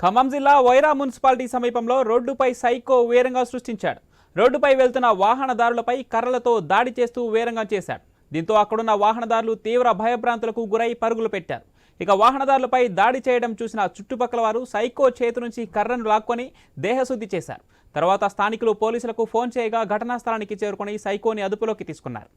ఖమ్మం జిల్లా వైరా మున్సిపాలిటీ సమీపంలో రోడ్డుపై సైకో వేరంగా సృష్టించాడు. రోడ్డుపై వెళ్తున్న వాహనదారులపై కర్రలతో దాడి చేస్తూ వేరంగా చేశాడు. దీంతో అక్కడున్న వాహనదారులు తీవ్ర భయభ్రాంతులకు గురై పరుగులు పెట్టారు. ఇక వాహనదారులపై దాడి చేయడం చూసిన చుట్టుపక్కల వారు సైకో చేతి నుంచి కర్రను లాక్కొని దేహశుద్ధి చేశారు. తర్వాత స్థానికులు పోలీసులకు ఫోన్ చేయగా ఘటనా స్థలానికి చేరుకొని సైకోని అదుపులోకి తీసుకున్నారు.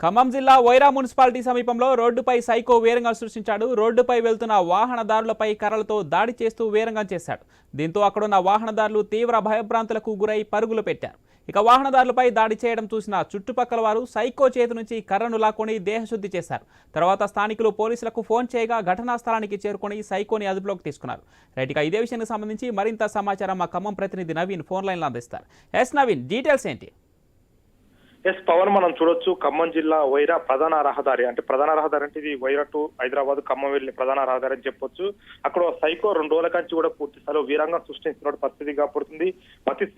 ఖమ్మం జిల్లా వైరా మున్సిపాలిటీ సమీపంలో రోడ్డుపై సైకో వేరంగా సృష్టించాడు. రోడ్డుపై వెళ్తున్న వాహనదారులపై కర్రలతో దాడి చేస్తూ వేరంగా చేశాడు. దీంతో అక్కడున్న వాహనదారులు తీవ్ర భయభ్రాంతులకు గురై పరుగులు పెట్టారు. ఇక వాహనదారులపై దాడి చేయడం చూసిన చుట్టుపక్కల వారు సైకో చేతి నుంచి కర్రను లాక్కొని దేహశుద్ధి చేశారు. తర్వాత స్థానికులు పోలీసులకు ఫోన్ చేయగా ఘటనా స్థలానికి చేరుకొని సైకోని అదుపులోకి తీసుకున్నారు. రైట్ ఇక ఇదే విషయానికి సంబంధించి మరింత సమాచారం మా ఖమ్మం ప్రతినిధి నవీన్ ఫోన్ లైన్లో అందిస్తారు. ఎస్ నవీన్ డీటెయిల్స్ ఏంటి? ఎస్ పవన్ మనం చూడొచ్చు. ఖమ్మం జిల్లా వైరా ప్రధాన రహదారి. అంటే ప్రధాన రహదారి అంటే ఇది వైరా టు హైదరాబాద్ ఖమ్మం వెళ్ళిన ప్రధాన రహదారి అని చెప్పొచ్చు. అక్కడ సైకో రెండు రోజుల కంచి కూడా పూర్తి స్థాయిలో వీరంగా సృష్టిస్తున్న పరిస్థితి కాబడుతుంది మతి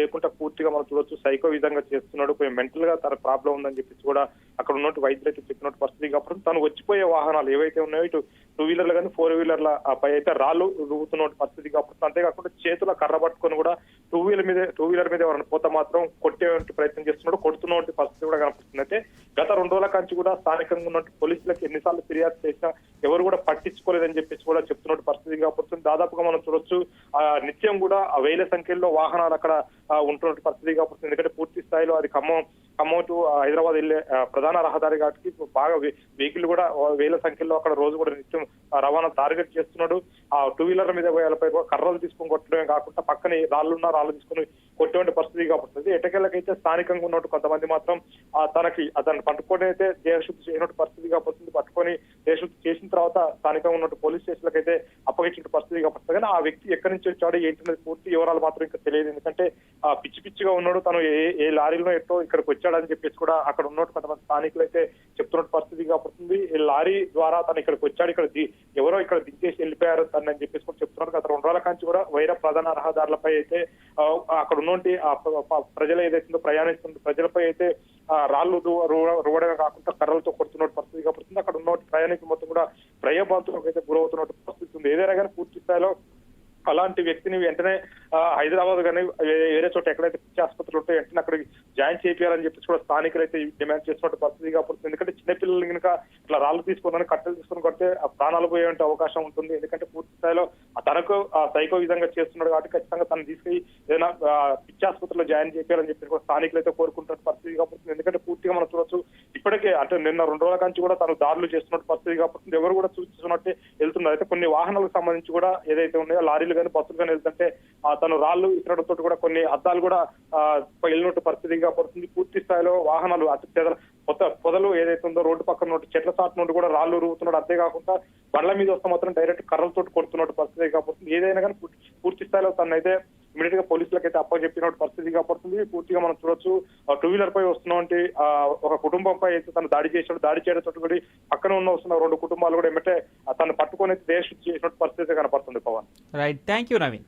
లేకుండా పూర్తిగా మనం చూడొచ్చు. సైకో విధంగా చేస్తున్నాడు. కొంచెం మెంటల్గా తన ప్రాబ్లం ఉందని చెప్పేసి కూడా అక్కడ ఉన్నట్టు వైద్యులు అయితే చెప్పినట్టు పరిస్థితి కాబట్టి తను వచ్చిపోయే వాహనాలు ఏవైతే ఉన్నాయో ఇటు టూ వీలర్లు కానీ ఫోర్ వీలర్ల పై అయితే రాళ్ళు రుగుతున్న పరిస్థితి కాబట్టి అంతేకాకుండా చేతుల కర్ర పట్టుకొని కూడా టూ వీలర్ మీద టూ వీలర్ మీద ఎవరైనా పోతే మాత్రం కొట్టే ప్రయత్నం చేస్తున్నాడు కొడుతున్నటువంటి పరిస్థితి కూడా కనిపిస్తుంది అయితే గత రెండు రోజుల కంచి కూడా స్థానికంగా ఉన్నటువంటి పోలీసులకు ఎన్నిసార్లు ఫిర్యాదు చేసినా ఎవరు కూడా పట్టించుకోలేదని చెప్పేసి కూడా చెప్తున్నట్టు పరిస్థితి కాబట్టి దాదాపుగా మనం చూడొచ్చు ఆ నిత్యం కూడా వేల సంఖ్యలో వాహనాలు అక్కడ ఆ, పరిస్థితి కాబట్టి ఎందుకంటే పూర్తి స్థాయిలో అది ఖమ్మం ఖమ్మం టు హైదరాబాద్ వెళ్ళే ప్రధాన రహదారి కాబట్టి బాగా వెహికల్ కూడా వేల సంఖ్యలో అక్కడ రోజు కూడా నిత్యం రవాణా టార్గెట్ చేస్తున్నాడు. ఆ టూ వీలర్ మీద పోయాలపై కర్రలు తీసుకొని కొట్టడమే కాకుండా పక్కనే రాళ్ళున్న రాళ్ళు తీసుకొని కొట్టేటువంటి పరిస్థితి కాబట్టి ఎటకెళ్ళకైతే స్థానికంగా ఉన్నట్టు కొంతమంది మాత్రం తనకి అతను పట్టుకొని అయితే దేహశుద్ధి చేయనట్టు పరిస్థితి కాబట్టి పట్టుకొని దేశశుద్ధి చేసిన తర్వాత స్థానికంగా ఉన్నట్టు పోలీస్ స్టేషన్లకైతే అయితే కాబట్టి కానీ ఆ వ్యక్తి ఎక్కడి నుంచి వచ్చాడు ఏంటనేది పూర్తి వివరాలు మాత్రం ఇంకా తెలియదు. ఎందుకంటే ఆ పిచ్చి పిచ్చిగా ఉన్నాడు. తను ఏ ఏ లారీలో ఎట్టో ఇక్కడికి వచ్చాడని చెప్పేసి కూడా అక్కడ ఉన్నట్టు కొంతమంది స్థానికులు అయితే చెప్తున్నట్టు పరిస్థితి కాబట్టి ఈ లారీ ద్వారా తను ఇక్కడికి వచ్చాడు. ఇక్కడ ఎవరో ఇక్కడ దించేసి వెళ్ళిపోయారు తను అని చెప్పేసి కూడా చెప్తున్నారు. గత రెండు రోజుల కాంచి కూడా వైర ప్రధాన రహదారులపై అయితే అక్కడ ఉన్నటువంటి ఆ ప్రజలు ఏదైతుందో ప్రయాణిస్తున్న ప్రజలపై అయితే రాళ్ళు రు- రువడమే కాకుండా కర్రలతో కొడుతున్నట్టు పరిస్థితి కాబట్టి అక్కడ ఉన్న ప్రయాణికులు మొత్తం కూడా భయభ్రాంతులకు అయితే గురవుతున్నట్టు పరిస్థితి ఉంది. ఏదైనా కానీ పూర్తి స్థాయిలో అలాంటి వ్యక్తిని వెంటనే హైదరాబాద్ కానీ వేరే చోట ఎక్కడైతే పిచ్చి ఆసుపత్రులు ఉంటాయో వెంటనే అక్కడికి జాయిన్ చేయాలని చెప్పేసి కూడా స్థానికులు అయితే డిమాండ్ చేస్తున్నట్టు పరిస్థితి కాబట్టి ఎందుకంటే చిన్నపిల్లలు కనుక ఇట్లా రాళ్ళు తీసుకుని కట్టెలు తీసుకుని కొడితే ఆ ప్రాణాలు పోయే అవకాశం ఉంటుంది. ఎందుకంటే పూర్తి స్థాయిలో తనకు ఆ సైకో విధంగా చేస్తున్నాడు కాబట్టి ఖచ్చితంగా తను తీసుకుని ఏదైనా పిచ్చి ఆసుపత్రిలో జాయిన్ చేయాలని చెప్పి కూడా స్థానికులు అయితే కోరుకుంటున్న పరిస్థితి కాబట్టి ఎందుకంటే పూర్తిగా మనం చూడొచ్చు ఇప్పటికే అంటే నిన్న రెండు రోజుల నుంచి కూడా తను దారులు చేస్తున్నట్టు పరిస్థితి కాబట్టి ఎవరు కూడా సూచిస్తున్నట్టే వెళ్తున్నారు. అయితే కొన్ని వాహనాలకు సంబంధించి కూడా ఏదైతే ఉన్నాయో లారీలు కానీ బస్సులు కానీ వెళ్తుంటే ఆ, తను రాళ్ళు ఇతరులతో కూడా కొన్ని అద్దాలు కూడా వెళ్ళినట్టు పరిస్థితిగా పడుతుంది పూర్తి స్థాయిలో వాహనాలు అతి మొత్తం కొత్త పొదలు ఏదైతే ఉందో రోడ్డు పక్కన నుండి చెట్ల చాటు నుండి కూడా రాళ్ళు రుగుతున్నాడు అంతేకాకుండా బండ్ల మీద వస్తే మాత్రం డైరెక్ట్ కర్రలతో కొడుతున్నట్టు పరిస్థితి కాబట్టి ఏదైనా కానీ పూర్తి- స్థాయిలో తనైతే ఇమీడియట్గా పోలీసులకు అయితే అప్పచెప్పినట్టు పరిస్థితి పడుతుంది పూర్తిగా మనం చూడొచ్చు టూ వీలర్ పై వస్తున్నటువంటి ఆ, ఒక కుటుంబంపై అయితే తను దాడి చేసినట్టు దాడి చేయడం కూడా పక్కన ఉన్న వస్తున్న రెండు కుటుంబాలు కూడా ఏమంటే తను పట్టుకొని అయితే దేశ చేసినట్టు పరిస్థితి కనపడుతుంది Pavan. Right. Thank you Naveen.